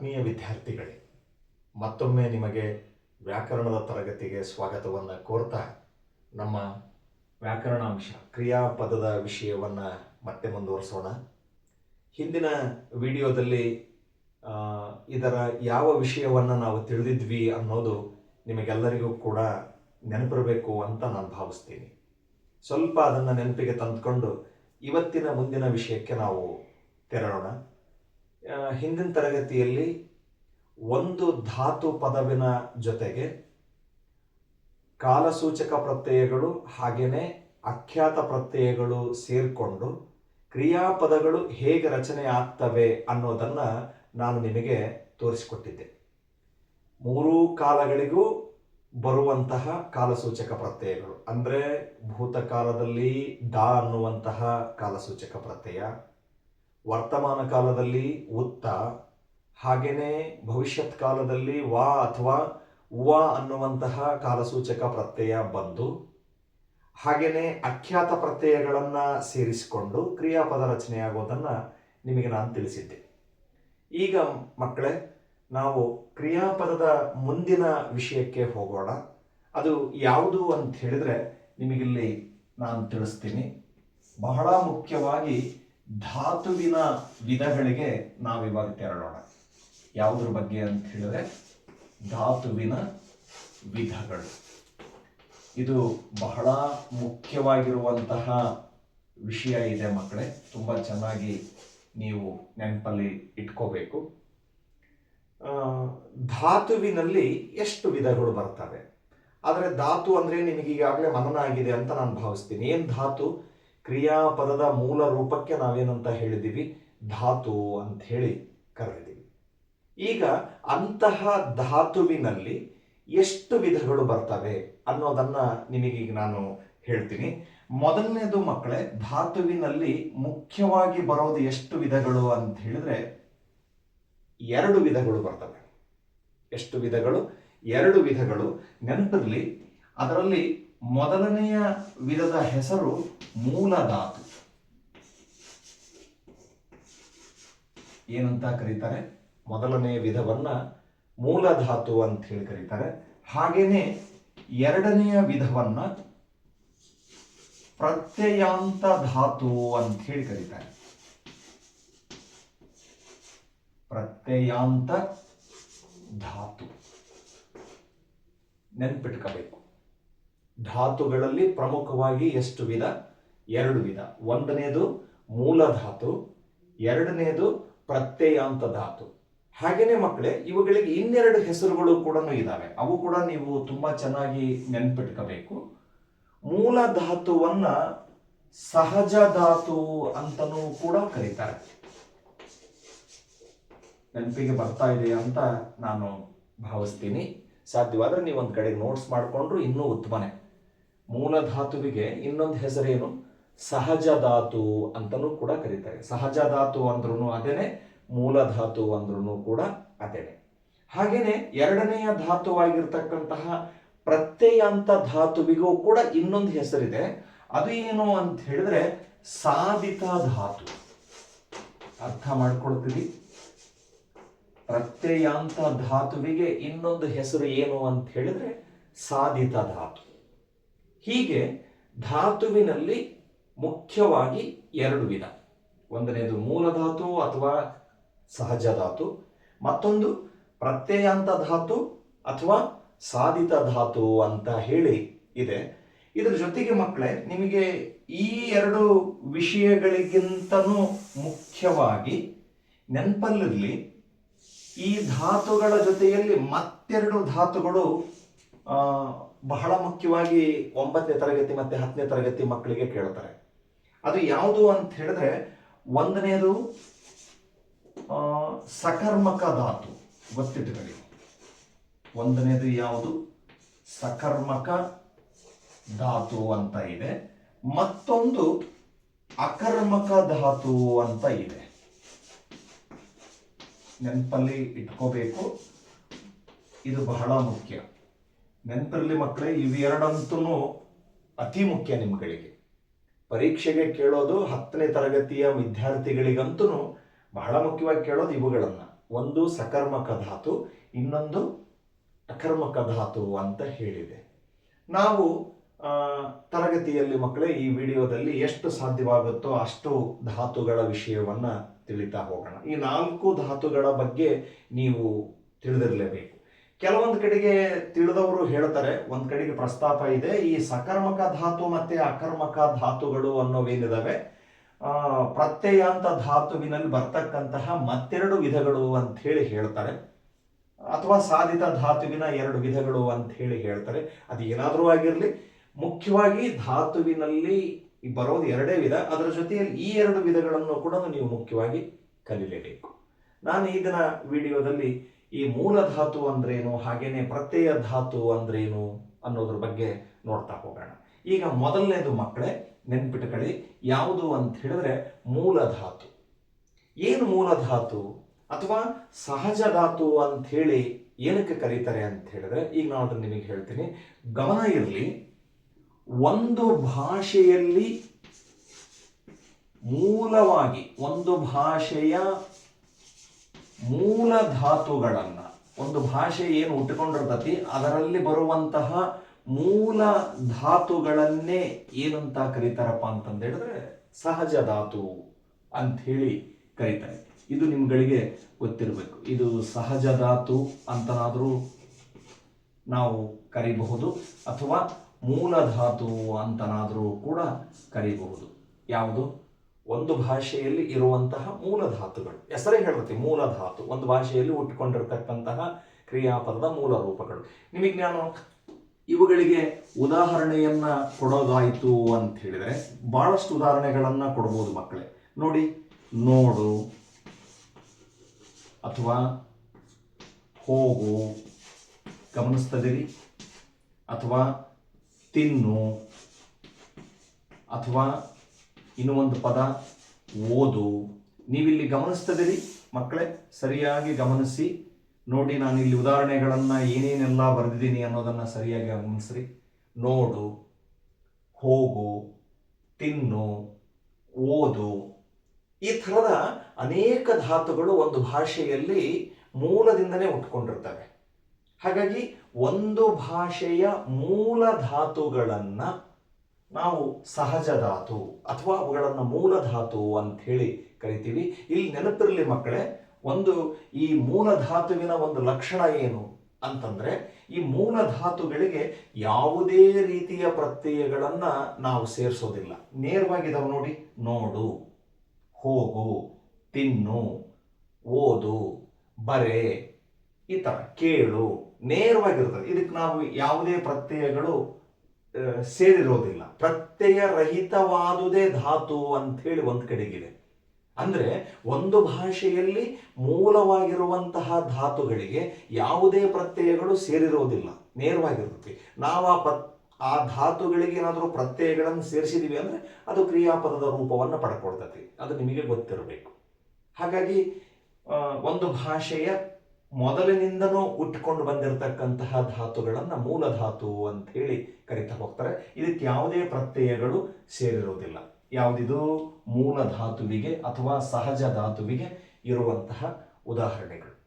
ಆತ್ಮೀಯ ವಿದ್ಯಾರ್ಥಿಗಳೇ, ಮತ್ತೊಮ್ಮೆ ನಿಮಗೆ ವ್ಯಾಕರಣದ ತರಗತಿಗೆ ಸ್ವಾಗತವನ್ನು ಕೋರ್ತಾ ನಮ್ಮ ವ್ಯಾಕರಣಾಂಶ ಕ್ರಿಯಾಪದದ ವಿಷಯವನ್ನು ಮತ್ತೆ ಮುಂದುವರಿಸೋಣ. ಹಿಂದಿನ ವಿಡಿಯೋದಲ್ಲಿ ಇದರ ಯಾವ ವಿಷಯವನ್ನು ನಾವು ತಿಳಿದಿದ್ವಿ ಅನ್ನೋದು ನಿಮಗೆಲ್ಲರಿಗೂ ಕೂಡ ನೆನಪಿರಬೇಕು ಅಂತ ನಾನು ಭಾವಿಸ್ತೀನಿ. ಸ್ವಲ್ಪ ಅದನ್ನು ನೆನಪಿಗೆ ತಂದುಕೊಂಡು ಇವತ್ತಿನ ಮುಂದಿನ ವಿಷಯಕ್ಕೆ ನಾವು ತೆರಳೋಣ. ಹಿಂದಿನ ತರಗತಿಯಲ್ಲಿ ಒಂದು ಧಾತು ಪದವಿನ ಜೊತೆಗೆ ಕಾಲಸೂಚಕ ಪ್ರತ್ಯಯಗಳು ಹಾಗೆಯೇ ಅಖ್ಯಾತ ಪ್ರತ್ಯಯಗಳು ಸೇರಿಕೊಂಡು ಕ್ರಿಯಾಪದಗಳು ಹೇಗೆ ರಚನೆ ಆಗ್ತವೆ ಅನ್ನೋದನ್ನು ನಾನು ನಿಮಗೆ ತೋರಿಸಿಕೊಟ್ಟಿದ್ದೆ. ಮೂರೂ ಕಾಲಗಳಿಗೂ ಬರುವಂತಹ ಕಾಲಸೂಚಕ ಪ್ರತ್ಯಯಗಳು. ಅಂದರೆ ಭೂತಕಾಲದಲ್ಲಿ ದ ಅನ್ನುವಂತಹ ಕಾಲಸೂಚಕ ಪ್ರತ್ಯಯ ವರ್ತಮಾನ ಕಾಲದಲ್ಲಿ ಉತ್ತ ಹಾಗೆಯೇ ಭವಿಷ್ಯತ್ ಕಾಲದಲ್ಲಿ ವಾ ಅಥವಾ ವ ಅನ್ನುವಂತಹ ಕಾಲಸೂಚಕ ಪ್ರತ್ಯಯ ಬಂದು ಹಾಗೆಯೇ ಅಖ್ಯಾತ ಪ್ರತ್ಯಯಗಳನ್ನು ಸೇರಿಸಿಕೊಂಡು ಕ್ರಿಯಾಪದ ರಚನೆಯಾಗೋದನ್ನು ನಿಮಗೆ ನಾನು ತಿಳಿಸಿದ್ದೆ. ಈಗ ಮಕ್ಕಳೇ, ನಾವು ಕ್ರಿಯಾಪದದ ಮುಂದಿನ ವಿಷಯಕ್ಕೆ ಹೋಗೋಣ. ಅದು ಯಾವುದು ಅಂತ ಹೇಳಿದ್ರೆ ನಿಮಗಿಲ್ಲಿ ನಾನು ತಿಳಿಸ್ತೀನಿ. ಬಹಳ ಮುಖ್ಯವಾಗಿ ಧಾತುವಿನ ವಿಧಗಳಿಗೆ ನಾವಿವಾಗ ತೆರಳೋಣ. ಯಾವುದ್ರ ಬಗ್ಗೆ ಅಂತ ಹೇಳಿದ್ರೆ ಧಾತುವಿನ ವಿಧಗಳು. ಇದು ಬಹಳ ಮುಖ್ಯವಾಗಿರುವಂತಹ ವಿಷಯ ಇದೆ ಮಕ್ಕಳೇ. ತುಂಬ ಚೆನ್ನಾಗಿ ನೀವು ನೆನಪಲ್ಲಿ ಇಟ್ಕೋಬೇಕು. ಧಾತುವಿನಲ್ಲಿ ಎಷ್ಟು ವಿಧಗಳು ಬರ್ತವೆ? ಆದರೆ ಧಾತು ಅಂದರೆ ನಿಮಗೆ ಈಗಾಗಲೇ ಮನನ ಆಗಿದೆ ಅಂತ ನಾನು ಭಾವಿಸ್ತೀನಿ. ಏನು ಧಾತು? ಕ್ರಿಯಾಪದದ ಮೂಲ ರೂಪಕ್ಕೆ ನಾವೇನಂತ ಹೇಳಿದ್ದೀವಿ? ಧಾತು ಅಂತ ಹೇಳಿ ಕರೆದಿದ್ದೀವಿ. ಈಗ ಅಂತಹ ಧಾತುವಿನಲ್ಲಿ ಎಷ್ಟು ವಿಧಗಳು ಬರ್ತವೆ ಅನ್ನೋದನ್ನ ನಿಮಗೀಗ ನಾನು ಹೇಳ್ತೀನಿ. ಮೊದಲನೇದು ಮಕ್ಕಳೇ, ಧಾತುವಿನಲ್ಲಿ ಮುಖ್ಯವಾಗಿ ಬರೋದು ಎಷ್ಟು ವಿಧಗಳು ಅಂತ ಹೇಳಿದ್ರೆ ಎರಡು ವಿಧಗಳು ಬರ್ತವೆ. ಎಷ್ಟು ವಿಧಗಳು? ಎರಡು ವಿಧಗಳು. ನೆನಪಿರಲಿ, ಅದರಲ್ಲಿ ಮೊದಲನೆಯ ವಿಧದ ಹೆಸರು ಮೂಲ ಧಾತು ಏನಂತ ಕರೀತಾರೆ? ಮೊದಲನೆಯ ವಿಧವನ್ನ ಮೂಲ ಧಾತು ಅಂತ ಹೇಳಿ ಕರೀತಾರೆ. ಹಾಗೇನೆ ಎರಡನೆಯ ವಿಧವನ್ನ ಪ್ರತ್ಯಯಾಂತ ಧಾತು ಅಂತ ಹೇಳಿ ಕರೀತಾರೆ. ಪ್ರತ್ಯಯಾಂತ ಧಾತು. ನೆನ್ಪಿಟ್ಕೋಬೇಕು. ಧಾತುಗಳಲ್ಲಿ ಪ್ರಮುಖವಾಗಿ ಎಷ್ಟು ವಿಧ? ಎರಡು ವಿಧ. ಒಂದನೇದು ಮೂಲ ಧಾತು ಎರಡನೇದು ಪ್ರತ್ಯಯಾಂತ ಧಾತು. ಹಾಗೇನೆ ಮಕ್ಕಳೇ, ಇವುಗಳಿಗೆ ಇನ್ನೆರಡು ಹೆಸರುಗಳು ಕೂಡ ಇದ್ದಾವೆ ಅವು ಕೂಡ ನೀವು ತುಂಬಾ ಚೆನ್ನಾಗಿ ನೆನ್ಪಿಟ್ಕೋಬೇಕು. ಮೂಲ ಧಾತುವನ್ನ ಸಹಜ ಧಾತು ಅಂತನೂ ಕೂಡ ಕರೀತಾರೆ. ನೆನಪಿಗೆ ಬರ್ತಾ ಇದೆ ಅಂತ ನಾನು ಭಾವಿಸ್ತೀನಿ. ಸಾಧ್ಯವಾದ್ರೆ ಒಂದು ಕಡೆ ನೋಟ್ಸ್ ಮಾಡಿಕೊಂಡ್ರು ಇನ್ನೂ ಉತ್ತಮನೇ. ಮೂಲ ಧಾತುವಿಗೆ ಇನ್ನೊಂದು ಹೆಸರೇನು? ಸಹಜ ಧಾತು ಅಂತಲೂ ಕೂಡ ಕರೀತಾರೆ. ಸಹಜ ಧಾತು ಅಂದ್ರೂ ಅದೇನೆ ಮೂಲ ಧಾತು ಅಂದ್ರೂ ಕೂಡ ಅದೇನೆ. ಹಾಗೇನೆ ಎರಡನೆಯ ಧಾತುವಾಗಿರ್ತಕ್ಕಂತಹ ಪ್ರತ್ಯಯಾಂತ ಧಾತುವಿಗೂ ಕೂಡ ಇನ್ನೊಂದು ಹೆಸರಿದೆ. ಅದು ಏನು ಅಂತ ಹೇಳಿದ್ರೆ ಸಾಧಿತ ಧಾತು. ಅರ್ಥ ಮಾಡ್ಕೊಳ್ತೀವಿ ಪ್ರತ್ಯಯಾಂತ ಧಾತುವಿಗೆ ಇನ್ನೊಂದು ಹೆಸರು ಏನು ಅಂತ ಹೇಳಿದ್ರೆ ಸಾಧಿತ ಧಾತು. ಹೀಗೆ ಧಾತುವಿನಲ್ಲಿ ಮುಖ್ಯವಾಗಿ ಎರಡು ವಿಧ. ಒಂದನೇದು ಮೂಲ ಧಾತು ಅಥವಾ ಸಹಜ ಧಾತು. ಮತ್ತೊಂದು ಪ್ರತ್ಯಯಾಂತ ಧಾತು ಅಥವಾ ಸಾಧಿತ ಧಾತು ಅಂತ ಹೇಳಿ ಇದೆ. ಇದರ ಜೊತೆಗೆ ಮಕ್ಕಳೇ, ನಿಮಗೆ ಈ ಎರಡು ವಿಷಯಗಳಿಗಿಂತನೂ ಮುಖ್ಯವಾಗಿ ನೆನಪಲ್ಲಿರಲಿ, ಈ ಧಾತುಗಳ ಜೊತೆಯಲ್ಲಿ ಮತ್ತೆರಡು ಧಾತುಗಳು ಬಹಳ ಮುಖ್ಯವಾಗಿ ಒಂಬತ್ತನೇ ತರಗತಿ ಮತ್ತೆ ಹತ್ತನೇ ತರಗತಿ ಮಕ್ಕಳಿಗೆ ಕೇಳ್ತಾರೆ. ಅದು ಯಾವುದು ಅಂತ ಹೇಳಿದ್ರೆ ಒಂದನೇದು ಸಕರ್ಮಕ ಧಾತು. ಗೊತ್ತಿಟ್ಕೊಳ್ಳಿ ಒಂದನೇದು ಯಾವುದು? ಸಕರ್ಮಕ ಧಾತು ಅಂತ ಇದೆ. ಮತ್ತೊಂದು ಅಕರ್ಮಕ ಧಾತು ಅಂತ ಇದೆ. ನೆನಪಲ್ಲಿ ಇಟ್ಕೋಬೇಕು. ಇದು ಬಹಳ ಮುಖ್ಯ. ನೆನಪಿರಲಿ ಮಕ್ಕಳೇ ಇವೆರಡಂತೂ ಅತಿ ಮುಖ್ಯ ನಿಮ್ಗಳಿಗೆ. ಪರೀಕ್ಷೆಗೆ ಕೇಳೋದು ಹತ್ತನೇ ತರಗತಿಯ ವಿದ್ಯಾರ್ಥಿಗಳಿಗಂತೂ ಬಹಳ ಮುಖ್ಯವಾಗಿ ಕೇಳೋದು ಇವುಗಳನ್ನು. ಒಂದು ಸಕರ್ಮಕ ಧಾತು, ಇನ್ನೊಂದು ಅಕರ್ಮಕ ಧಾತು ಅಂತ ಹೇಳಿದೆ. ನಾವು ತರಗತಿಯಲ್ಲಿ ಮಕ್ಕಳೇ ಈ ವಿಡಿಯೋದಲ್ಲಿ ಎಷ್ಟು ಸಾಧ್ಯವಾಗುತ್ತೋ ಅಷ್ಟು ಧಾತುಗಳ ವಿಷಯವನ್ನು ತಿಳಿತಾ ಹೋಗೋಣ. ಈ ನಾಲ್ಕು ಧಾತುಗಳ ಬಗ್ಗೆ ನೀವು ತಿಳಿದಿರಲೇಬೇಕು. ಕೆಲವೊಂದು ಕಡೆಗೆ ತಿಳಿದವರು ಹೇಳ್ತಾರೆ, ಒಂದು ಕಡೆಗೆ ಪ್ರಸ್ತಾಪ ಇದೆ, ಈ ಸಕರ್ಮಕ ಧಾತು ಮತ್ತೆ ಅಕರ್ಮಕ ಧಾತುಗಳು ಅನ್ನೋವೇನಿದಾವೆ ಪ್ರತ್ಯಯಾಂತ ಧಾತುವಿನಲ್ಲಿ ಬರ್ತಕ್ಕಂತಹ ಮತ್ತೆರಡು ವಿಧಗಳು ಅಂತ ಹೇಳಿ ಹೇಳ್ತಾರೆ. ಅಥವಾ ಸಾಧಿತ ಧಾತುವಿನ ಎರಡು ವಿಧಗಳು ಅಂತ ಹೇಳಿ ಹೇಳ್ತಾರೆ. ಅದು ಏನಾದರೂ ಆಗಿರಲಿ, ಮುಖ್ಯವಾಗಿ ಧಾತುವಿನಲ್ಲಿ ಬರೋದು ಎರಡೇ ವಿಧ. ಅದರ ಜೊತೆಯಲ್ಲಿ ಈ ಎರಡು ವಿಧಗಳನ್ನು ಕೂಡ ನೀವು ಮುಖ್ಯವಾಗಿ ಕಲಿಲೇಬೇಕು. ನಾನು ಈ ವಿಡಿಯೋದಲ್ಲಿ ಈ ಮೂಲ ಧಾತು ಅಂದ್ರೇನು, ಹಾಗೇನೆ ಪ್ರತ್ಯಯ ಧಾತು ಅಂದ್ರೇನು ಅನ್ನೋದ್ರ ಬಗ್ಗೆ ನೋಡ್ತಾ ಹೋಗೋಣ. ಈಗ ಮೊದಲನೇದು ಮಕ್ಕಳೇ, ನೆನ್ಪಿಟ್ಕೊಳ್ಳಿ, ಯಾವುದು ಅಂತ ಹೇಳಿದ್ರೆ ಮೂಲ ಧಾತು. ಏನು ಮೂಲ ಧಾತು? ಅಥವಾ ಸಹಜ ಧಾತು ಅಂತ ಹೇಳಿ ಏನಕ್ಕೆ ಕರೀತಾರೆ ಅಂತ ಹೇಳಿದ್ರೆ, ಈಗ ನಾನು ಅದನ್ನು ನಿಮಗೆ ಹೇಳ್ತೀನಿ. ಗಮನ ಇರಲಿ, ಒಂದು ಭಾಷೆಯಲ್ಲಿ ಮೂಲವಾಗಿ, ಒಂದು ಭಾಷೆಯ ಮೂಲ ಧಾತುಗಳನ್ನ, ಒಂದು ಭಾಷೆ ಏನು ಹುಟ್ಟುಕೊಂಡಿರ್ತತಿ ಅದರಲ್ಲಿ ಬರುವಂತಹ ಮೂಲ ಧಾತುಗಳನ್ನೇ ಏನಂತ ಕರೀತಾರಪ್ಪ ಅಂತಂದು ಹೇಳಿದ್ರೆ ಸಹಜ ಧಾತು ಅಂತ ಹೇಳಿ ಕರೀತಾರೆ. ಇದು ನಿಮ್ಗಳಿಗೆ ಗೊತ್ತಿರಬೇಕು. ಇದು ಸಹಜ ಧಾತು ಅಂತನಾದರೂ ನಾವು ಕರಿಬಹುದು, ಅಥವಾ ಮೂಲ ಧಾತು ಅಂತನಾದರೂ ಕೂಡ ಕರಿಬಹುದು. ಯಾವುದು? ಒಂದು ಭಾಷೆಯಲ್ಲಿ ಇರುವಂತಹ ಮೂಲ ಧಾತುಗಳು ಹೆಸರೇ ಹೇಳ್ತೀವಿ ಮೂಲ ಧಾತು ಒಂದು ಭಾಷೆಯಲ್ಲಿ ಹುಟ್ಟಿಕೊಂಡಿರ್ತಕ್ಕಂತಹ ಕ್ರಿಯಾಪದದ ಮೂಲ ರೂಪಗಳು. ನಿಮಗೆ ನಾನು ಇವುಗಳಿಗೆ ಉದಾಹರಣೆಯನ್ನ ಕೊಡೋದಾಯಿತು ಅಂತ ಹೇಳಿದರೆ, ಬಹಳಷ್ಟು ಉದಾಹರಣೆಗಳನ್ನು ಕೊಡ್ಬೋದು ಮಕ್ಕಳೇ. ನೋಡಿ, ನೋಡು ಅಥವಾ ಹೋಗು, ಗಮನಿಸ್ತದಿರಿ. ಅಥವಾ ತಿನ್ನು, ಅಥವಾ ಇನ್ನು ಒಂದು ಪದ ಓದು. ನೀವಿಲ್ಲಿ ಗಮನಿಸ್ತದಿರಿ? ಮಕ್ಕಳೇ, ಸರಿಯಾಗಿ ಗಮನಿಸಿ. ನೋಡಿ ನಾನು ಇಲ್ಲಿ ಉದಾಹರಣೆಗಳನ್ನು ಏನೇನೆಲ್ಲ ಬರೆದಿದ್ದೀನಿ ಅನ್ನೋದನ್ನು ಸರಿಯಾಗಿ ಗಮನಿಸ್ರಿ. ನೋಡು, ಹೋಗು, ತಿನ್ನು, ಓದು. ಈ ಥರದ ಅನೇಕ ಧಾತುಗಳು ಒಂದು ಭಾಷೆಯಲ್ಲಿ ಮೂಲದಿಂದನೇ ಉಟ್ಕೊಂಡಿರ್ತವೆ ಹಾಗಾಗಿ ಒಂದು ಭಾಷೆಯ ಮೂಲ ಧಾತುಗಳನ್ನ ನಾವು ಸಹಜ ಧಾತು ಅಥವಾ ಅವುಗಳನ್ನು ಮೂಲ ಧಾತು ಅಂತ ಹೇಳಿ ಕರಿತೀವಿ. ಇಲ್ಲಿ ನೆನಪಿರಲಿ ಮಕ್ಕಳೇ, ಒಂದು ಈ ಮೂಲ ಧಾತುವಿನ ಒಂದು ಲಕ್ಷಣ ಏನು ಅಂತಂದ್ರೆ, ಈ ಮೂಲ ಧಾತುಗಳಿಗೆ ಯಾವುದೇ ರೀತಿಯ ಪ್ರತ್ಯಯಗಳನ್ನು ನಾವು ಸೇರಿಸೋದಿಲ್ಲ. ನೇರವಾಗಿದ್ದಾವೆ ನೋಡಿ, ನೋಡು, ಹೋಗು, ತಿನ್ನು, ಓದು, ಬರೆ, ಈ ಥರ ಕೇಳು, ನೇರವಾಗಿರ್ತದೆ. ಇದಕ್ಕೆ ನಾವು ಯಾವುದೇ ಪ್ರತ್ಯಯಗಳು ಸೇರಿರೋದಿಲ್ಲ. ಪ್ರತ್ಯಯ ರಹಿತವಾದುದೇ ಧಾತು ಹೇಳಿ ಒಂದು ಕಡೆಗಿದೆ. ಅಂದ್ರೆ ಒಂದು ಭಾಷೆಯಲ್ಲಿ ಮೂಲವಾಗಿರುವಂತಹ ಧಾತುಗಳಿಗೆ ಯಾವುದೇ ಪ್ರತ್ಯಯಗಳು ಸೇರಿರೋದಿಲ್ಲ. ನೇರವಾಗಿರುತ್ತೆ. ನಾವು ಆ ಪತ್ ಆ ಧಾತುಗಳಿಗೆ ಏನಾದರೂ ಪ್ರತ್ಯಯಗಳನ್ನು ಸೇರಿಸಿದೀವಿ ಅಂದ್ರೆ ಅದು ಕ್ರಿಯಾಪದದ ರೂಪವನ್ನು ಪಡ್ಕೊಳ್ತತಿ ಅದು ನಿಮಗೆ ಗೊತ್ತಿರಬೇಕು. ಹಾಗಾಗಿ ಒಂದು ಭಾಷೆಯ ಮೊದಲಿನಿಂದನೂ ಉಟ್ಕೊಂಡು ಬಂದಿರತಕ್ಕಂತಹ ಧಾತುಗಳನ್ನು ಮೂಲ ಧಾತು ಅಂತ ಹೇಳಿ ಕರಿತಾ ಹೋಗ್ತಾರೆ. ಇದಕ್ಕೆ ಯಾವುದೇ ಪ್ರತ್ಯಯಗಳು ಸೇರಿರೋದಿಲ್ಲ. ಯಾವುದಿದು? ಮೂಲ ಧಾತುವಿಗೆ ಅಥವಾ ಸಹಜ ಧಾತುವಿಗೆ ಇರುವಂತಹ ಉದಾಹರಣೆಗಳು.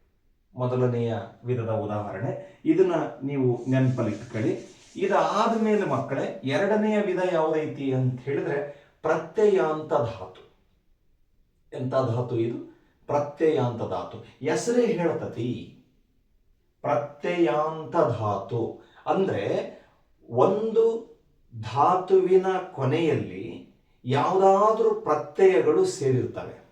ಮೊದಲನೆಯ ವಿಧದ ಉದಾಹರಣೆ. ಇದನ್ನ ನೀವು ನೆನಪಲ್ಲಿಟ್ಕೊಳ್ಳಿ. ಇದಾದ ಮೇಲೆ ಮಕ್ಕಳೇ, ಎರಡನೆಯ ವಿಧ ಯಾವುದೈತಿ ಅಂತ ಹೇಳಿದ್ರೆ ಪ್ರತ್ಯಯಾಂತ ಧಾತು. ಎಂಥ ಧಾತು ಇದು? ಪ್ರತ್ಯಯಾಂತ ಧಾತು ಹೆಸರೇ ಹೇಳ್ತತಿ. ಪ್ರತ್ಯಯಾಂತ ಧಾತು ಅಂದ್ರೆ ಒಂದು ಧಾತುವಿನ ಕೊನೆಯಲ್ಲಿ ಯಾವುದಾದ್ರೂ ಪ್ರತ್ಯಯಗಳು ಸೇರಿರ್ತವೆ.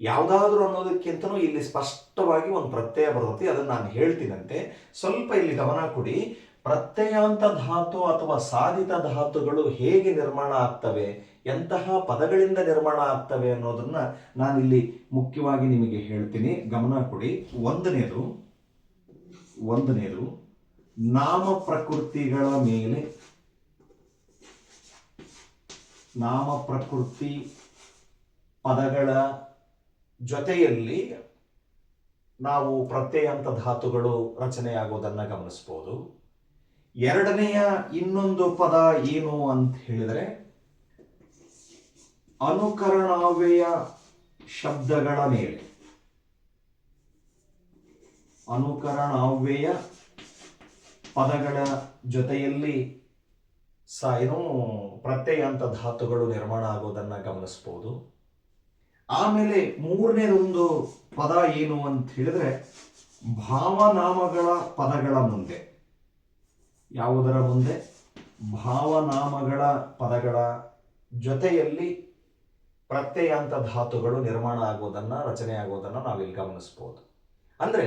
ಯಾವುದಾದ್ರೂ ಅನ್ನೋದಕ್ಕಿಂತನೂ ಇಲ್ಲಿ ಸ್ಪಷ್ಟವಾಗಿ ಒಂದು ಪ್ರತ್ಯಯ ಬರ್ತತಿ. ಅದನ್ನು ನಾನು ಹೇಳ್ತೀನಂತೆ. ಸ್ವಲ್ಪ ಇಲ್ಲಿ ಗಮನ ಕೊಡಿ. ಪ್ರತ್ಯಯಾಂತ ಧಾತು ಅಥವಾ ಸಾಧಿತ ಧಾತುಗಳು ಹೇಗೆ ನಿರ್ಮಾಣ ಆಗ್ತವೆ, ಎಂತಹ ಪದಗಳಿಂದ ನಿರ್ಮಾಣ ಆಗ್ತವೆ ಅನ್ನೋದನ್ನ ನಾನಿಲ್ಲಿ ಮುಖ್ಯವಾಗಿ ನಿಮಗೆ ಹೇಳ್ತೀನಿ. ಗಮನ ಕೊಡಿ. ಒಂದನೇದು ಒಂದನೇದು, ನಾಮ ಪ್ರಕೃತಿಗಳ ಮೇಲೆ, ನಾಮ ಪ್ರಕೃತಿ ಪದಗಳ ಜೊತೆಯಲ್ಲಿ ನಾವು ಪ್ರತ್ಯಯಾಂತ ಧಾತುಗಳು ರಚನೆಯಾಗೋದನ್ನು ಗಮನಿಸ್ಬೋದು. ಎರಡನೆಯ ಇನ್ನೊಂದು ಪದ ಏನು ಅಂತ ಹೇಳಿದರೆ, ಅನುಕರಣಾವ್ಯಯ ಶಬ್ದಗಳ ಮೇಲೆ. ಅನುಕರಣಾವ್ಯಯ ಪದಗಳ ಜೊತೆಯಲ್ಲಿ ಸ ಏನು ಪ್ರತ್ಯಯ ಅಂತ ಧಾತುಗಳು ನಿರ್ಮಾಣ ಆಗೋದನ್ನ ಗಮನಿಸ್ಬೋದು. ಆಮೇಲೆ ಮೂರನೇದೊಂದು ಪದ ಏನು ಅಂತ ಹೇಳಿದ್ರೆ, ಭಾವನಾಮಗಳ ಪದಗಳ ಮುಂದೆ. ಯಾವುದರ ಮುಂದೆ ಭಾವನಾಮಗಳ ಪದಗಳ ಜೊತೆಯಲ್ಲಿ ಪ್ರತ್ಯಯಾಂತ ಧಾತುಗಳು ನಿರ್ಮಾಣ ಆಗೋದನ್ನು ರಚನೆ ಆಗೋದನ್ನ ನಾವಿಲ್ಲಿ ಗಮನಿಸ್ಬೋದು. ಅಂದರೆ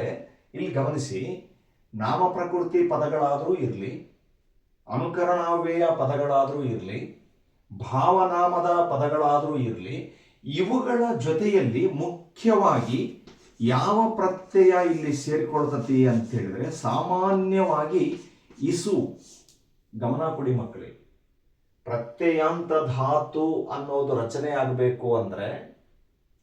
ಇಲ್ಲಿ ಗಮನಿಸಿ ನಾಮ ಪ್ರಕೃತಿ ಪದಗಳಾದರೂ ಇರಲಿ, ಅನುಕರಣಾವ್ಯಯ ಪದಗಳಾದರೂ ಇರಲಿ, ಭಾವನಾಮದ ಪದಗಳಾದರೂ ಇರಲಿ, ಇವುಗಳ ಜೊತೆಯಲ್ಲಿ ಮುಖ್ಯವಾಗಿ ಯಾವ ಪ್ರತ್ಯಯ ಇಲ್ಲಿ ಸೇರಿಕೊಳ್ತತಿ ಅಂತ ಹೇಳಿದ್ರೆ, ಸಾಮಾನ್ಯವಾಗಿ ಇಸು ಗಮನ ಕೊಡಿ ಮಕ್ಕಳೇ. ಪ್ರತ್ಯಯಾಂತ ಧಾತು ಅನ್ನೋದು ರಚನೆ ಆಗಬೇಕು ಅಂದರೆ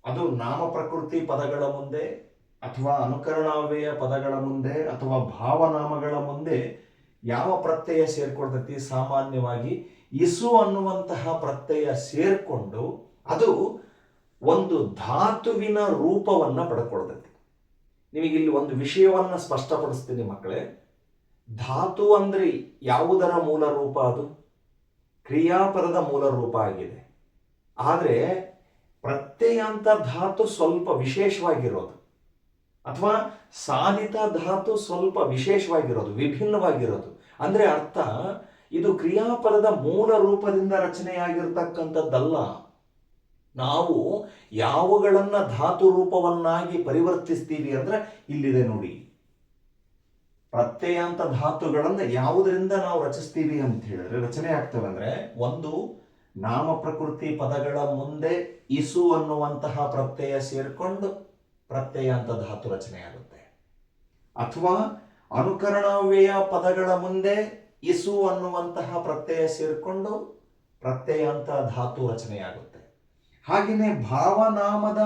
ಅದು ನಾಮ ಪ್ರಕೃತಿ ಪದಗಳ ಮುಂದೆ ಅಥವಾ ಅನುಕರಣಾವ್ಯಯ ಪದಗಳ ಮುಂದೆ ಅಥವಾ ಭಾವನಾಮಗಳ ಮುಂದೆ ಯಾವ ಪ್ರತ್ಯಯ ಸೇರ್ಕೊಳ್ತೈತಿ? ಸಾಮಾನ್ಯವಾಗಿ ಇಸು ಅನ್ನುವಂತಹ ಪ್ರತ್ಯಯ ಸೇರ್ಕೊಂಡು ಅದು ಒಂದು ಧಾತುವಿನ ರೂಪವನ್ನು ಪಡ್ಕೊಳ್ತೈತಿ. ನಿಮಗಿಲ್ಲಿ ಒಂದು ವಿಷಯವನ್ನು ಸ್ಪಷ್ಟಪಡಿಸ್ತೀನಿ ಮಕ್ಕಳೇ. ಧಾತು ಅಂದ್ರೆ ಯಾವುದರ ಮೂಲ ರೂಪ ಅದು? ಕ್ರಿಯಾಪದದ ಮೂಲ ರೂಪ ಆಗಿದೆ. ಆದರೆ ಪ್ರತ್ಯಯಾಂತ ಧಾತು ಸ್ವಲ್ಪ ವಿಶೇಷವಾಗಿರೋದು. ಅಥವಾ ಸಾಧಿತ ಧಾತು ಸ್ವಲ್ಪ ವಿಶೇಷವಾಗಿರೋದು, ವಿಭಿನ್ನವಾಗಿರೋದು. ಅಂದ್ರೆ ಅರ್ಥ, ಇದು ಕ್ರಿಯಾಪದದ ಮೂಲ ರೂಪದಿಂದ ರಚನೆಯಾಗಿರ್ತಕ್ಕಂಥದ್ದಲ್ಲ. ನಾವು ಯಾವುಗಳನ್ನು ಧಾತು ರೂಪವನ್ನಾಗಿ ಪರಿವರ್ತಿಸ್ತೀವಿ ಅಂದ್ರೆ ಇಲ್ಲಿದೆ ನೋಡಿ. ಪ್ರತ್ಯಯಾಂತ ಧಾತುಗಳನ್ನು ಯಾವುದರಿಂದ ನಾವು ರಚಿಸ್ತೀವಿ ಅಂತ ಹೇಳಿದ್ರೆ ರಚನೆ ಆಗ್ತವೆ ಅಂದ್ರೆ ಒಂದು ನಾಮ ಪ್ರಕೃತಿ ಪದಗಳ ಮುಂದೆ ಇಸು ಅನ್ನುವಂತಹ ಪ್ರತ್ಯಯ ಸೇರಿಕೊಂಡು ಪ್ರತ್ಯಯಾಂತ ಧಾತು ರಚನೆ ಆಗುತ್ತೆ. ಅಥವಾ ಅನುಕರಣವ್ಯಯ ಪದಗಳ ಮುಂದೆ ಇಸು ಅನ್ನುವಂತಹ ಪ್ರತ್ಯಯ ಸೇರಿಕೊಂಡು ಪ್ರತ್ಯಯಾಂತ ಧಾತು ರಚನೆಯಾಗುತ್ತೆ. ಹಾಗೆಯೇ ಭಾವನಾಮದ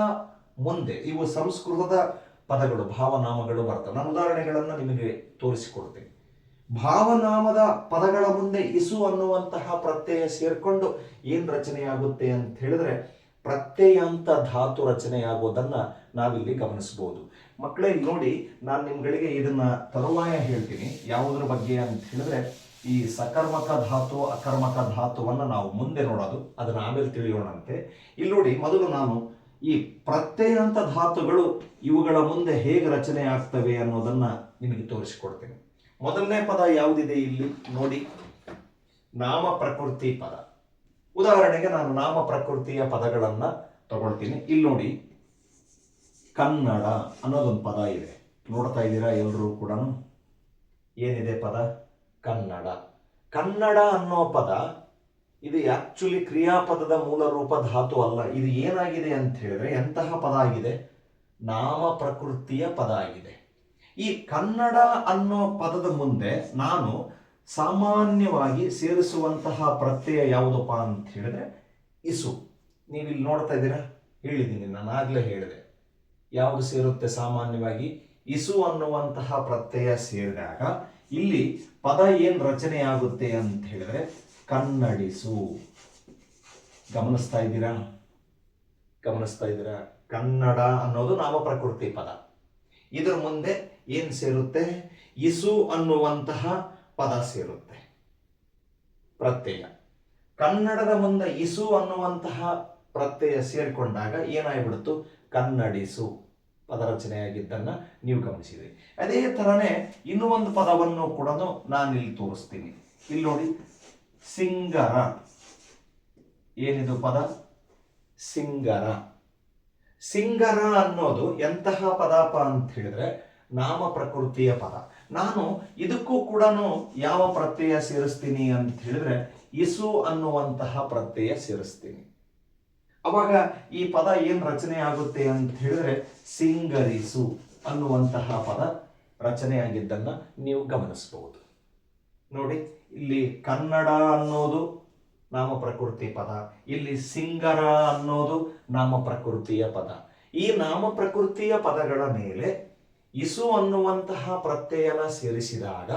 ಮುಂದೆ ಇವು ಸಂಸ್ಕೃತದ ಪದಗಳು, ಭಾವನಾಮಗಳು ಬರ್ತವೆ. ನಾನು ಉದಾಹರಣೆಗಳನ್ನು ನಿಮಗೆ ತೋರಿಸಿಕೊಡ್ತೇನೆ. ಭಾವನಾಮದ ಪದಗಳ ಮುಂದೆ ಇಸು ಅನ್ನುವಂತಹ ಪ್ರತ್ಯಯ ಸೇರ್ಕೊಂಡು ಏನು ರಚನೆಯಾಗುತ್ತೆ ಅಂತ ಹೇಳಿದ್ರೆ, ಪ್ರತ್ಯಯಾಂತ ಧಾತು ರಚನೆಯಾಗೋದನ್ನ ನಾವಿಲ್ಲಿ ಗಮನಿಸಬಹುದು. ಮಕ್ಕಳೇ, ನೋಡಿ, ನಾನು ನಿಮ್ಗಳಿಗೆ ಇದನ್ನ ತರುವಾಯ ಹೇಳ್ತೀನಿ. ಯಾವುದ್ರ ಬಗ್ಗೆ ಅಂತ ಹೇಳಿದ್ರೆ, ಈ ಸಕರ್ಮಕ ಧಾತು, ಅಕರ್ಮಕ ಧಾತುವನ್ನು ನಾವು ಮುಂದೆ ನೋಡೋದು, ಅದನ್ನ ಆಮೇಲೆ ತಿಳಿಯೋಣಂತೆ. ಇಲ್ಲಿ ನೋಡಿ, ಮೊದಲು ನಾನು ಈ ಪ್ರತ್ಯಯಂತ ಧಾತುಗಳು ಇವುಗಳ ಮುಂದೆ ಹೇಗೆ ರಚನೆ ಆಗ್ತವೆ ಅನ್ನೋದನ್ನ ನಿಮಗೆ ತೋರಿಸಿಕೊಡ್ತೇನೆ. ಮೊದಲನೇ ಪದ ಯಾವುದಿದೆ ಇಲ್ಲಿ? ನೋಡಿ. ನಾಮ ಪ್ರಕೃತಿ ಪದ. ಉದಾಹರಣೆಗೆ ನಾನು ನಾಮ ಪ್ರಕೃತಿಯ ಪದಗಳನ್ನ ತಗೊಳ್ತೀನಿ. ಇಲ್ಲಿ ನೋಡಿ. ಕನ್ನಡ ಅನ್ನೋದೊಂದು ಪದ ಇದೆ. ನೋಡ್ತಾ ಇದ್ದೀರಾ ಎಲ್ಲರೂ ಕೂಡ? ಏನಿದೆ ಪದ? ಕನ್ನಡ. ಕನ್ನಡ ಅನ್ನೋ ಪದ ಇದು ಆಕ್ಚುಲಿ ಕ್ರಿಯಾಪದದ ಮೂಲ ರೂಪ ಧಾತು ಅಲ್ಲ. ಇದು ಏನಾಗಿದೆ ಅಂತ ಹೇಳಿದ್ರೆ ಎಂತಹ ಪದ ಆಗಿದೆ? ನಾಮ ಪ್ರಕೃತಿಯ ಪದ ಆಗಿದೆ. ಈ ಕನ್ನಡ ಅನ್ನೋ ಪದದ ಮುಂದೆ ನಾನು ಸಾಮಾನ್ಯವಾಗಿ ಸೇರಿಸುವಂತಹ ಪ್ರತ್ಯಯ ಯಾವುದಪ್ಪ ಅಂತ ಹೇಳಿದ್ರೆ ಇಸು. ನೀವಿಲ್ಲಿ ನೋಡ್ತಾ ಇದ್ದೀರಾ? ಹೇಳಿದ್ದೀನಿ, ನಾನು ಆಗ್ಲೇ ಹೇಳಿದೆ. ಯಾವುದು ಸೇರುತ್ತೆ ಸಾಮಾನ್ಯವಾಗಿ? ಇಸು ಅನ್ನುವಂತಹ ಪ್ರತ್ಯಯ ಸೇರಿದಾಗ ಇಲ್ಲಿ ಪದ ಏನು ರಚನೆಯಾಗುತ್ತೆ ಅಂತ ಹೇಳಿದ್ರೆ ಕನ್ನಡಿಸು. ಗಮನಿಸ್ತಾ ಇದ್ದೀರಾ? ಗಮನಿಸ್ತಾ ಇದ್ದೀರಾ? ಕನ್ನಡ ಅನ್ನೋದು ನಾಮ ಪ್ರಕೃತಿ ಪದ. ಇದರ ಮುಂದೆ ಏನು ಸೇರುತ್ತೆ? ಇಸು ಅನ್ನುವಂತಹ ಪದ ಸೇರುತ್ತೆ. ಪ್ರತ್ಯಯ. ಕನ್ನಡದ ಮುಂದೆ ಇಸು ಅನ್ನುವಂತಹ ಪ್ರತ್ಯಯ ಸೇರಿಕೊಂಡಾಗ ಏನಾಗ್ಬಿಡ್ತು? ಕನ್ನಡಿಸು. ಪದ ರಚನೆಯಾಗಿದ್ದನ್ನ ನೀವು ಗಮನಿಸಿದ್ರಿ. ಅದೇ ತರನೇ ಇನ್ನೂ ಒಂದು ಪದವನ್ನು ಕೂಡ ನಾನು ಇಲ್ಲಿ ತೋರಿಸ್ತೀನಿ. ಇಲ್ಲಿ ನೋಡಿ. ಸಿಂಗರ. ಏನಿದು ಪದ? ಸಿಂಗರ. ಸಿಂಗರ ಅನ್ನೋದು ಎಂತಹ ಪದಪ ಅಂತ ಹೇಳಿದ್ರೆ ನಾಮ ಪ್ರಕೃತಿಯ ಪದ. ನಾನು ಇದಕ್ಕೂ ಕೂಡ ಯಾವ ಪ್ರತ್ಯಯ ಸೇರಿಸ್ತೀನಿ ಅಂತ ಹೇಳಿದ್ರೆ ಇಸು ಅನ್ನುವಂತಹ ಪ್ರತ್ಯಯ ಸೇರಿಸ್ತೀನಿ. ಅವಾಗ ಈ ಪದ ಏನ್ ರಚನೆ ಆಗುತ್ತೆ ಅಂತ ಹೇಳಿದ್ರೆ ಸಿಂಗರಿಸು ಅನ್ನುವಂತಹ ಪದ ರಚನೆ ಆಗಿದ್ದನ್ನ ನೀವು ಗಮನಿಸಬಹುದು. ನೋಡಿ ಇಲ್ಲಿ ಕನ್ನಡ ಅನ್ನೋದು ನಾಮ ಪ್ರಕೃತಿ ಪದ. ಇಲ್ಲಿ ಸಿಂಗರ ಅನ್ನೋದು ನಾಮ ಪ್ರಕೃತಿಯ ಪದ. ಈ ನಾಮ ಪ್ರಕೃತಿಯ ಪದಗಳ ಮೇಲೆ ಇಸು ಅನ್ನುವಂತಹ ಪ್ರತ್ಯಯನ ಸೇರಿಸಿದಾಗ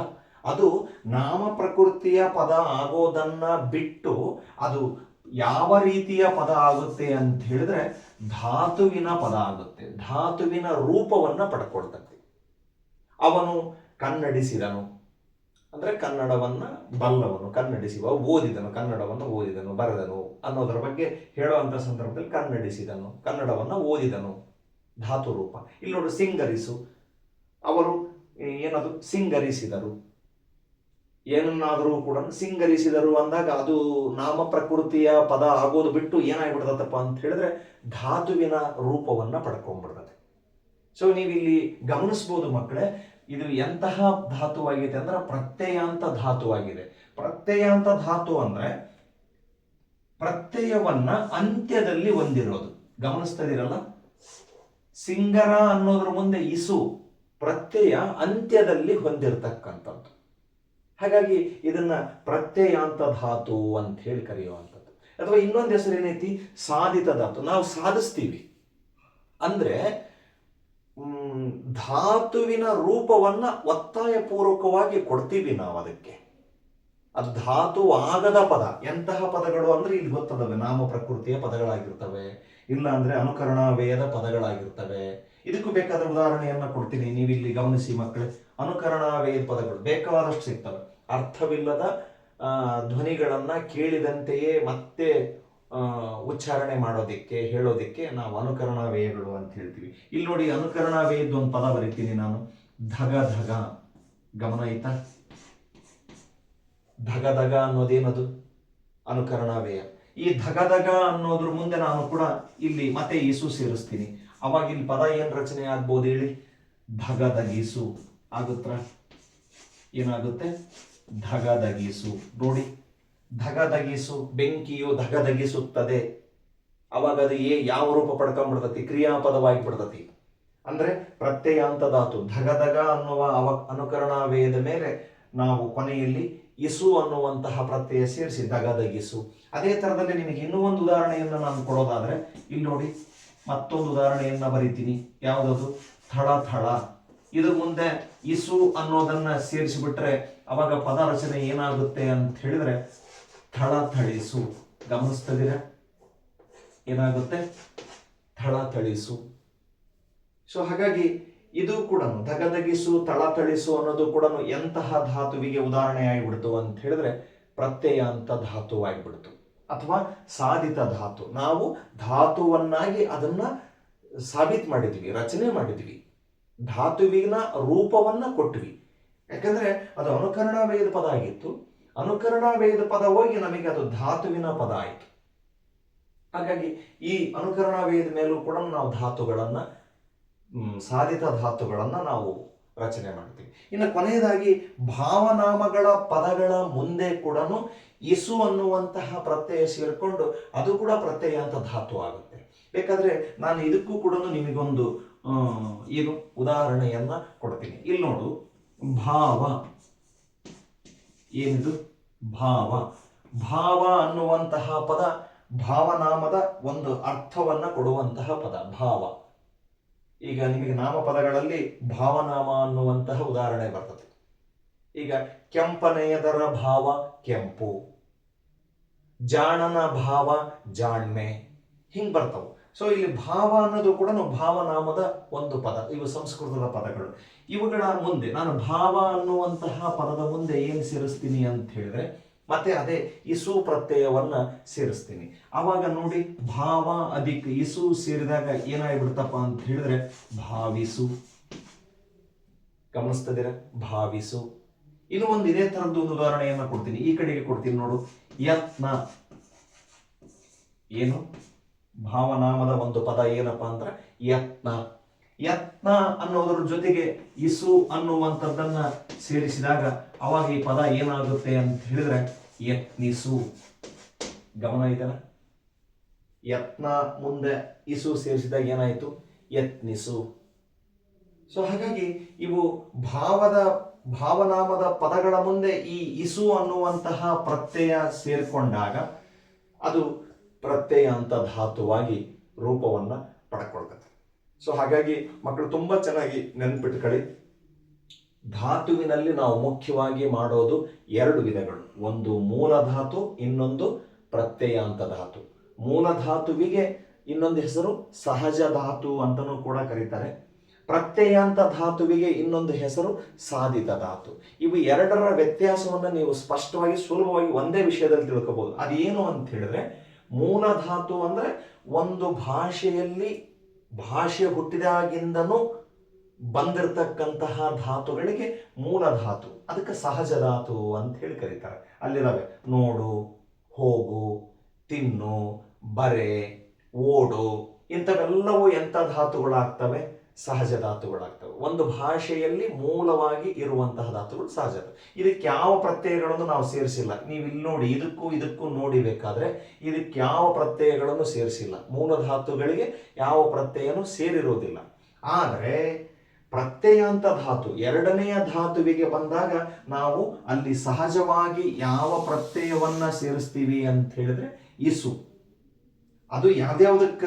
ಅದು ನಾಮ ಪ್ರಕೃತಿಯ ಪದ ಆಗೋದನ್ನ ಬಿಟ್ಟು ಅದು ಯಾವ ರೀತಿಯ ಪದ ಆಗುತ್ತೆ ಅಂತ ಹೇಳಿದ್ರೆ ಧಾತುವಿನ ಪದ ಆಗುತ್ತೆ. ಧಾತುವಿನ ರೂಪವನ್ನ ಪಡ್ಕೊಳ್ತದೆ. ಅವನು ಕನ್ನಡಿಸಿದನು. ಅಂದ್ರೆ ಕನ್ನಡವನ್ನ ಬಲ್ಲವನು ಕನ್ನಡಿಸುವ ಓದಿದನು, ಕನ್ನಡವನ್ನು ಓದಿದನು, ಬರೆದನು ಅನ್ನೋದರ ಬಗ್ಗೆ ಹೇಳುವಂತ ಸಂದರ್ಭದಲ್ಲಿ ಕನ್ನಡಿಸಿದನು, ಕನ್ನಡವನ್ನ ಓದಿದನು. ಧಾತು ರೂಪ. ಇಲ್ಲಿ ನೋಡು, ಸಿಂಗರಿಸು. ಅವರು ಏನದು? ಸಿಂಗರಿಸಿದರು. ಏನನ್ನಾದರೂ ಕೂಡ ಸಿಂಗರಿಸಿದರು ಅಂದಾಗ ಅದು ನಾಮ ಪ್ರಕೃತಿಯ ಪದ ಆಗೋದು ಬಿಟ್ಟು ಏನಾಗ್ಬಿಡ್ತದಪ್ಪ ಅಂತ ಹೇಳಿದ್ರೆ ಧಾತುವಿನ ರೂಪವನ್ನು ಪಡ್ಕೊಂಡ್ಬಿಡ್ತದೆ. ಸೊ ನೀವಿಲ್ಲಿ ಗಮನಿಸ್ಬೋದು ಮಕ್ಕಳೇ ಇದು ಎಂತಹ ಧಾತುವಾಗಿದೆ ಅಂದ್ರೆ ಪ್ರತ್ಯಯಾಂತ ಧಾತುವಾಗಿದೆ. ಪ್ರತ್ಯಯಾಂತ ಧಾತು ಅಂದ್ರೆ ಪ್ರತ್ಯಯವನ್ನ ಅಂತ್ಯದಲ್ಲಿ ಹೊಂದಿರೋದು. ಗಮನಿಸ್ತದಿರಲ್ಲ ಸಿಂಗರ ಅನ್ನೋದ್ರ ಮುಂದೆ ಇಸು ಪ್ರತ್ಯಯ ಅಂತ್ಯದಲ್ಲಿ ಹೊಂದಿರತಕ್ಕಂಥದ್ದು. ಹಾಗಾಗಿ ಇದನ್ನ ಪ್ರತ್ಯಯಾಂತ ಧಾತು ಅಂತ ಹೇಳಿ ಕರೆಯುವಂಥದ್ದು. ಅಥವಾ ಇನ್ನೊಂದು ಹೆಸರು ಏನೈತಿ? ಸಾಧಿತ ಧಾತು. ನಾವು ಸಾಧಿಸ್ತೀವಿ. ಅಂದ್ರೆ ಧಾತುವಿನ ರೂಪವನ್ನ ಒತ್ತಾಯಪೂರ್ವಕವಾಗಿ ಕೊಡ್ತೀವಿ ನಾವು ಅದಕ್ಕೆ. ಅದು ಧಾತುವಾಗದ ಪದ, ಎಂತಹ ಪದಗಳು ಅಂದ್ರೆ ಇಲ್ಲಿ ಗೊತ್ತದವೆ, ನಾಮ ಪ್ರಕೃತಿಯ ಪದಗಳಾಗಿರ್ತವೆ, ಇಲ್ಲ ಅಂದ್ರೆ ಅನುಕರಣ ವೇದ ಪದಗಳಾಗಿರ್ತವೆ. ಇದಕ್ಕೂ ಬೇಕಾದ ಉದಾಹರಣೆಯನ್ನ ಕೊಡ್ತೀನಿ, ನೀವಿಲ್ಲಿ ಗಮನಿಸಿ ಮಕ್ಕಳೇ. ಅನುಕರಣ ವೇದ ಪದಗಳು ಬೇಕಾದಷ್ಟು ಸಿಗ್ತವೆ. ಅರ್ಥವಿಲ್ಲದ ಧ್ವನಿಗಳನ್ನು ಕೇಳಿದಂತೆಯೇ ಮತ್ತೆ ಉಚ್ಚಾರಣೆ ಮಾಡೋದಿಕ್ಕೆ, ಹೇಳೋದಿಕ್ಕೆ ನಾವು ಅನುಕರಣ ವ್ಯಯಗಳು ಅಂತ ಹೇಳ್ತೀವಿ. ಇಲ್ಲಿ ನೋಡಿ ಅನುಕರಣ ಒಂದು ಪದ ಬರಿತೀನಿ ನಾನು. ಧಗ ಧಗ. ಗಮನ ಆಯ್ತಾ? ಧಗ ಧಗ ಅನ್ನೋದೇನದು? ಅನುಕರಣ ವ್ಯಯ ಈ ಧಗ ಧಗ ಅನ್ನೋದ್ರ ಮುಂದೆ ನಾನು ಕೂಡ ಇಲ್ಲಿ ಮತ್ತೆ ಈಸು ಸೇರಿಸ್ತೀನಿ. ಅವಾಗ ಇಲ್ಲಿ ಪದ ಏನು ರಚನೆ ಆಗ್ಬೋದು ಹೇಳಿ? ಧಗ ದಗೀಸು ಆಗುತ್ತ? ಏನಾಗುತ್ತೆ? ಧಗ ದಗೀಸು ನೋಡಿ. ಧಗ ದಗೀಸು ಬೆಂಕಿಯು ಧಗಧಗಿಸುತ್ತದೆ. ಅವಾಗ ಅದು ಏ ಯಾವ ರೂಪ ಪಡ್ಕೊಂಡ್ಬಿಡ್ತತಿ ಕ್ರಿಯಾಪದವಾಗಿ ಬಿಡ್ತತಿ ಅಂದ್ರೆ ಪ್ರತ್ಯಯಾಂತ ಧಾತು ಧಗ ಧಗ ಅನ್ನುವ ಅವ ಅನುಕರಣ ವೇದ ಮೇಲೆ ನಾವು ಕೊನೆಯಲ್ಲಿ ಇಸು ಅನ್ನುವಂತಹ ಪ್ರತ್ಯಯ ಸೇರಿಸಿ ಧಗಧಗಿಸು. ಅದೇ ತರದಲ್ಲಿ ನಿಮಗೆ ಇನ್ನೂ ಒಂದು ಉದಾಹರಣೆಯನ್ನು ನಾನು ಕೊಡೋದಾದ್ರೆ, ಇಲ್ಲಿ ನೋಡಿ, ಮತ್ತೊಂದು ಉದಾಹರಣೆಯನ್ನ ಬರಿತೀನಿ. ಯಾವುದದು? ಥಳ ಥಳ ಇದ್ರ ಮುಂದೆ ಇಸು ಅನ್ನೋದನ್ನ ಸೇರಿಸಿಬಿಟ್ರೆ ಅವಾಗ ಪದ ರಚನೆ ಏನಾಗುತ್ತೆ ಅಂತ ಹೇಳಿದ್ರೆ ಥಳ ಥಳಿಸು ಗಮನಿಸ್ತದಿರ? ಏನಾಗುತ್ತೆ? ಥಳ ಥಳಿಸು ಸೊ ಹಾಗಾಗಿ ಇದು ಕೂಡ ಧಗಧಗಿಸು ತಳತಳಿಸು ಅನ್ನೋದು ಕೂಡ ಎಂತಹ ಧಾತುವಿಗೆ ಉದಾಹರಣೆ ಆಗಿಬಿಡ್ತು ಅಂತ ಹೇಳಿದ್ರೆ ಪ್ರತ್ಯಯ ಅಂತ ಧಾತು ಆಗಿಬಿಡ್ತು. ಅಥವಾ ಸಾಧಿತ ಧಾತು. ನಾವು ಧಾತುವನ್ನಾಗಿ ಅದನ್ನ ಸಾಬೀತ್ ಮಾಡಿದ್ವಿ, ರಚನೆ ಮಾಡಿದ್ವಿ. ಧಾತುವಿನ ರೂಪವನ್ನ ಕೊಟ್ವಿ. ಯಾಕಂದ್ರೆ ಅದು ಅನುಕರಣ ವೇದ ಪದ ಆಗಿತ್ತು. ಅನುಕರಣ ವೇದ ಪದ ಹೋಗಿ ನಮಗೆ ಅದು ಧಾತುವಿನ ಪದ ಆಯಿತು. ಹಾಗಾಗಿ ಈ ಅನುಕರಣ ವೇದ ಮೇಲೂ ಕೂಡ ನಾವು ಧಾತುಗಳನ್ನು ಸಾಧಿತ ಧಾತುಗಳನ್ನು ನಾವು ರಚನೆ ಮಾಡ್ತೀವಿ. ಇನ್ನು ಕೊನೆಯದಾಗಿ ಭಾವನಾಮಗಳ ಪದಗಳ ಮುಂದೆ ಕೂಡ ಇಸು ಅನ್ನುವಂತಹ ಪ್ರತ್ಯಯ ಸೇರಿಕೊಂಡು ಅದು ಕೂಡ ಪ್ರತ್ಯಯ ಅಂತ ಧಾತು ಆಗುತ್ತೆ. ಬೇಕಾದ್ರೆ ನಾನು ಇದಕ್ಕೂ ಕೂಡ ನಿಮಗೊಂದು ಏನು ಉದಾಹರಣೆಯನ್ನ ಕೊಡ್ತೀನಿ. ಇಲ್ಲಿ ನೋಡು, ಭಾವ, ಏನಿದು? ಭಾವ. ಭಾವ ಅನ್ನುವಂತಹ ಪದ ಭಾವನಾಮದ ಒಂದು ಅರ್ಥವನ್ನ ಕೊಡುವಂತಹ ಪದ, ಭಾವ. ಈಗ ನಿಮಗೆ ನಾಮಪದಗಳಲ್ಲಿ ಭಾವನಾಮ ಅನ್ನುವಂತಹ ಉದಾಹರಣೆ ಬರ್ತದೆ. ಈಗ ಕೆಂಪನೆಯದರ ಭಾವ ಕೆಂಪು, ಜಾಣನ ಭಾವ ಜಾಣ್ಮೆ, ಹಿಂಗೆ ಬರ್ತವು. ಸೊ ಇಲ್ಲಿ ಭಾವ ಅನ್ನೋದು ಕೂಡ ಭಾವನಾಮದ ಒಂದು ಪದ, ಇವು ಸಂಸ್ಕೃತದ ಪದಗಳು. ಇವುಗಳ ಮುಂದೆ, ನಾನು ಭಾವ ಅನ್ನುವಂತಹ ಪದದ ಮುಂದೆ ಏನು ಸೇರಿಸ್ತೀನಿ ಅಂತ ಹೇಳಿದ್ರೆ, ಮತ್ತೆ ಅದೇ ಇಸು ಪ್ರತ್ಯಯವನ್ನ ಸೇರಿಸ್ತೀನಿ. ಅವಾಗ ನೋಡಿ, ಭಾವ ಅಧಿಕ ಇಸು ಸೇರಿದಾಗ ಏನಾಗ್ಬಿಡ್ತಪ್ಪ ಅಂತ ಹೇಳಿದ್ರೆ, ಭಾವಿಸು. ಗಮನಿಸ್ತದಿರ ಭಾವಿಸು. ಇನ್ನು ಒಂದು ಇದೇ ತರದ್ದು ಒಂದು ಉದಾಹರಣೆಯನ್ನ ಕೊಡ್ತೀನಿ. ಈ ಕಡೆಗೆ ಕೊಡ್ತೀನಿ ನೋಡು. ಯತ್ನ. ಏನು? ಭಾವನಾಮದ ಒಂದು ಪದ ಏನಪ್ಪ ಅಂದ್ರೆ ಯತ್ನ. ಯತ್ನ ಅನ್ನೋದ್ರ ಜೊತೆಗೆ ಇಸು ಅನ್ನುವಂಥದ್ದನ್ನ ಸೇರಿಸಿದಾಗ ಅವಾಗ ಈ ಪದ ಏನಾಗುತ್ತೆ ಅಂತ ಹೇಳಿದ್ರೆ ಯತ್ನಿಸು. ಗಮನ ಇದೆಯಲ್ಲ ಯತ್ನ ಮುಂದೆ ಇಸು ಸೇರಿಸಿದಾಗ ಏನಾಯಿತು? ಯತ್ನಿಸು. ಸೊ ಹಾಗಾಗಿ ಇವು ಭಾವದ, ಭಾವನಾಮದ ಪದಗಳ ಮುಂದೆ ಈ ಇಸು ಅನ್ನುವಂತಹ ಪ್ರತ್ಯಯ ಸೇರಿಕೊಂಡಾಗ ಅದು ಪ್ರತ್ಯಯ ಅಂತ ಧಾತುವಾಗಿ ರೂಪವನ್ನ ಪಡ್ಕೊಳ್ತದೆ. ಸೊ ಹಾಗಾಗಿ ಮಕ್ಕಳು ತುಂಬಾ ಚೆನ್ನಾಗಿ ನೆನ್ಪಿಟ್ಕೊಳ್ಳಿ. ಧಾತುವಿನಲ್ಲಿ ನಾವು ಮುಖ್ಯವಾಗಿ ಮಾಡೋದು ಎರಡು ವಿಧಗಳು. ಒಂದು ಮೂಲ ಧಾತು, ಇನ್ನೊಂದು ಪ್ರತ್ಯಯಾಂತ ಧಾತು. ಮೂಲ ಧಾತುವಿಗೆ ಇನ್ನೊಂದು ಹೆಸರು ಸಹಜ ಧಾತು ಅಂತಲೂ ಕೂಡ ಕರೀತಾರೆ. ಪ್ರತ್ಯಯಾಂತ ಧಾತುವಿಗೆ ಇನ್ನೊಂದು ಹೆಸರು ಸಾಧಿತ ಧಾತು. ಇವು ಎರಡರ ವ್ಯತ್ಯಾಸವನ್ನು ನೀವು ಸ್ಪಷ್ಟವಾಗಿ ಸುಲಭವಾಗಿ ಒಂದೇ ವಿಷಯದಲ್ಲಿ ತಿಳ್ಕೋಬಹುದು ಅದೇನು ಅಂತ ಹೇಳಿದ್ರೆ ಮೂಲ ಧಾತು ಅಂದ್ರೆ ಒಂದು ಭಾಷೆಯಲ್ಲಿ ಭಾಷೆ ಹುಟ್ಟಿದಾಗಿಂದನೂ ಬಂದಿರತಕ್ಕಂತಹ ಧಾತುಗಳಿಗೆ ಮೂಲ ಧಾತು ಅದಕ್ಕೆ ಸಹಜ ಧಾತು ಅಂತ ಹೇಳಿ ಕರೀತಾರೆ. ಅಲ್ಲಿರವೆ ನೋಡು, ಹೋಗು, ತಿನ್ನು, ಬರೆ, ಓಡು ಇಂಥವೆಲ್ಲವೂ ಎಂಥ ಧಾತುಗಳಾಗ್ತವೆ? ಸಹಜ ಧಾತುಗಳಾಗ್ತವೆ. ಒಂದು ಭಾಷೆಯಲ್ಲಿ ಮೂಲವಾಗಿ ಇರುವಂತಹ ಧಾತುಗಳು ಸಹಜ ಇದಕ್ಕೆ ಯಾವ ಪ್ರತ್ಯಯಗಳನ್ನು ನಾವು ಸೇರಿಸಿಲ್ಲ. ನೀವು ಇಲ್ಲಿ ನೋಡಿ, ಇದಕ್ಕೂ ಇದಕ್ಕೂ ನೋಡಿ ಬೇಕಾದ್ರೆ ಇದಕ್ಕೆ ಯಾವ ಪ್ರತ್ಯಯಗಳನ್ನು ಸೇರಿಸಿಲ್ಲ. ಮೂಲ ಧಾತುಗಳಿಗೆ ಯಾವ ಪ್ರತ್ಯಯನೂ ಸೇರಿರೋದಿಲ್ಲ. ಆದರೆ ಪ್ರತ್ಯಯಾಂತ ಧಾತು, ಎರಡನೆಯ ಧಾತುವಿಗೆ ಬಂದಾಗ ನಾವು ಅಲ್ಲಿ ಸಹಜವಾಗಿ ಯಾವ ಪ್ರತ್ಯಯವನ್ನ ಸೇರಿಸ್ತೀವಿ ಅಂತ ಹೇಳಿದ್ರೆ ಇಸು ಅದು ಯಾವ್ದ್ಯಾವುದಕ್ಕ?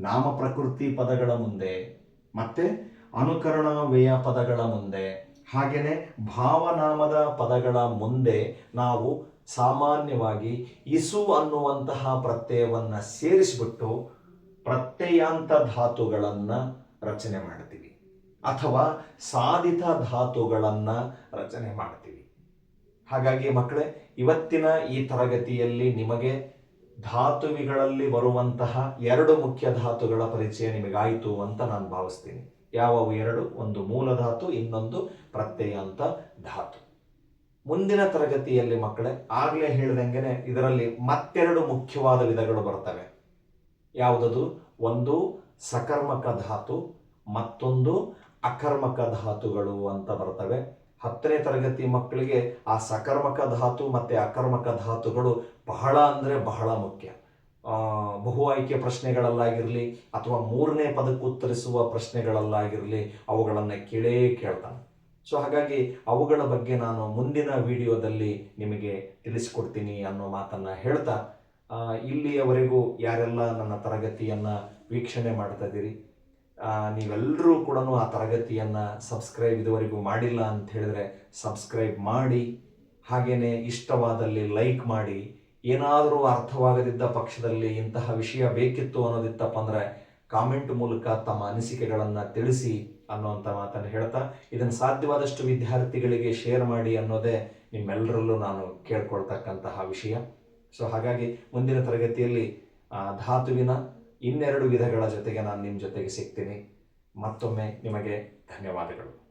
ನಾಮ ಪ್ರಕೃತಿ ಪದಗಳ ಮುಂದೆ. ಮತ್ತೆ ಅನುಕರಣ ವ್ಯಯ ಪದಗಳ ಮುಂದೆ. ಹಾಗೆಯೇ ಭಾವನಾಮದ ಪದಗಳ ಮುಂದೆ ನಾವು ಸಾಮಾನ್ಯವಾಗಿ ಇಸು ಅನ್ನುವಂತಹ ಪ್ರತ್ಯಯವನ್ನು ಸೇರಿಸಿಬಿಟ್ಟು ಪ್ರತ್ಯಯಾಂತ ಧಾತುಗಳನ್ನು ರಚನೆ ಮಾಡ್ತೀವಿ. ಅಥವಾ ಸಾಧಿತ ಧಾತುಗಳನ್ನು ರಚನೆ ಮಾಡ್ತೀವಿ. ಹಾಗಾಗಿ ಮಕ್ಕಳೇ, ಇವತ್ತಿನ ಈ ತರಗತಿಯಲ್ಲಿ ನಿಮಗೆ ಧಾತುವಿಗಳಲ್ಲಿ ಬರುವಂತಹ ಎರಡು ಮುಖ್ಯ ಧಾತುಗಳ ಪರಿಚಯ ನಿಮಗಾಯಿತು ಅಂತ ನಾನು ಭಾವಿಸ್ತೀನಿ. ಯಾವವು ಎರಡು? ಒಂದು ಮೂಲ ಧಾತು, ಇನ್ನೊಂದು ಪ್ರತ್ಯಯಾಂತ ಧಾತು. ಮುಂದಿನ ತರಗತಿಯಲ್ಲಿ ಮಕ್ಕಳೇ, ಆಗ್ಲೇ ಹೇಳ್ದಂಗೆನೆ ಇದರಲ್ಲಿ ಮತ್ತೆರಡು ಮುಖ್ಯವಾದ ವಿಧಗಳು ಬರ್ತವೆ. ಯಾವುದದು? ಒಂದು ಸಕರ್ಮಕ ಧಾತು, ಮತ್ತೊಂದು ಅಕರ್ಮಕ ಧಾತುಗಳು ಅಂತ ಬರ್ತವೆ. ಹತ್ತನೇ ತರಗತಿ ಮಕ್ಕಳಿಗೆ ಆ ಸಕರ್ಮಕ ಧಾತು ಮತ್ತೆ ಅಕರ್ಮಕ ಧಾತುಗಳು ಬಹಳ ಅಂದ್ರೆ ಬಹಳ ಮುಖ್ಯ. ಬಹು ಆಯ್ಕೆ ಪ್ರಶ್ನೆಗಳಲ್ಲಾಗಿರಲಿ ಅಥವಾ ಮೂರನೇ ಪದಕ್ಕೆ ಉತ್ತರಿಸುವ ಪ್ರಶ್ನೆಗಳಲ್ಲಾಗಿರಲಿ ಅವುಗಳನ್ನು ಕೇಳೇ ಕೇಳ್ತಾನೆ. ಸೊ ಹಾಗಾಗಿ ಅವುಗಳ ಬಗ್ಗೆ ನಾನು ಮುಂದಿನ ವಿಡಿಯೋದಲ್ಲಿ ನಿಮಗೆ ತಿಳಿಸ್ಕೊಡ್ತೀನಿ ಅನ್ನೋ ಮಾತನ್ನ ಹೇಳ್ತಾ ಇಲ್ಲಿಯವರೆಗೂ ಯಾರೆಲ್ಲ ನನ್ನ ತರಗತಿಯನ್ನ ವೀಕ್ಷಣೆ ಮಾಡ್ತಾ ಇದ್ದೀರಿ? ನೀವೆಲ್ಲರೂ ಕೂಡ ಆ ತರಗತಿಯನ್ನು ಸಬ್ಸ್ಕ್ರೈಬ್ ಇದುವರೆಗೂ ಮಾಡಿಲ್ಲ ಅಂತ ಹೇಳಿದ್ರೆ ಸಬ್ಸ್ಕ್ರೈಬ್ ಮಾಡಿ, ಹಾಗೇನೆ ಇಷ್ಟವಾದಲ್ಲಿ ಲೈಕ್ ಮಾಡಿ, ಏನಾದರೂ ಅರ್ಥವಾಗದಿದ್ದ ಪಕ್ಷದಲ್ಲಿ ಇಂತಹ ವಿಷಯ ಬೇಕಿತ್ತು ಅನ್ನೋದಿತ್ತಪ್ಪ ಅಂದರೆ ಕಾಮೆಂಟ್ ಮೂಲಕ ತಮ್ಮ ಅನಿಸಿಕೆಗಳನ್ನು ತಿಳಿಸಿ ಅನ್ನುವಂಥ ಮಾತನ್ನು ಹೇಳ್ತಾ, ಇದನ್ನು ಸಾಧ್ಯವಾದಷ್ಟು ವಿದ್ಯಾರ್ಥಿಗಳಿಗೆ ಶೇರ್ ಮಾಡಿ ಅನ್ನೋದೇ ನಿಮ್ಮೆಲ್ಲರಲ್ಲೂ ನಾನು ಕೇಳ್ಕೊಳ್ತಕ್ಕಂತಹ ವಿಷಯ. ಸೊ ಹಾಗಾಗಿ ಮುಂದಿನ ತರಗತಿಯಲ್ಲಿ ಧಾತುವಿನ ಇನ್ನೆರಡು ವಿಧಗಳ ಜೊತೆಗೆ ನಾನು ನಿಮ್ಮ ಜೊತೆಗೆ ಸಿಗ್ತೀನಿ. ಮತ್ತೊಮ್ಮೆ ನಿಮಗೆ ಧನ್ಯವಾದಗಳು.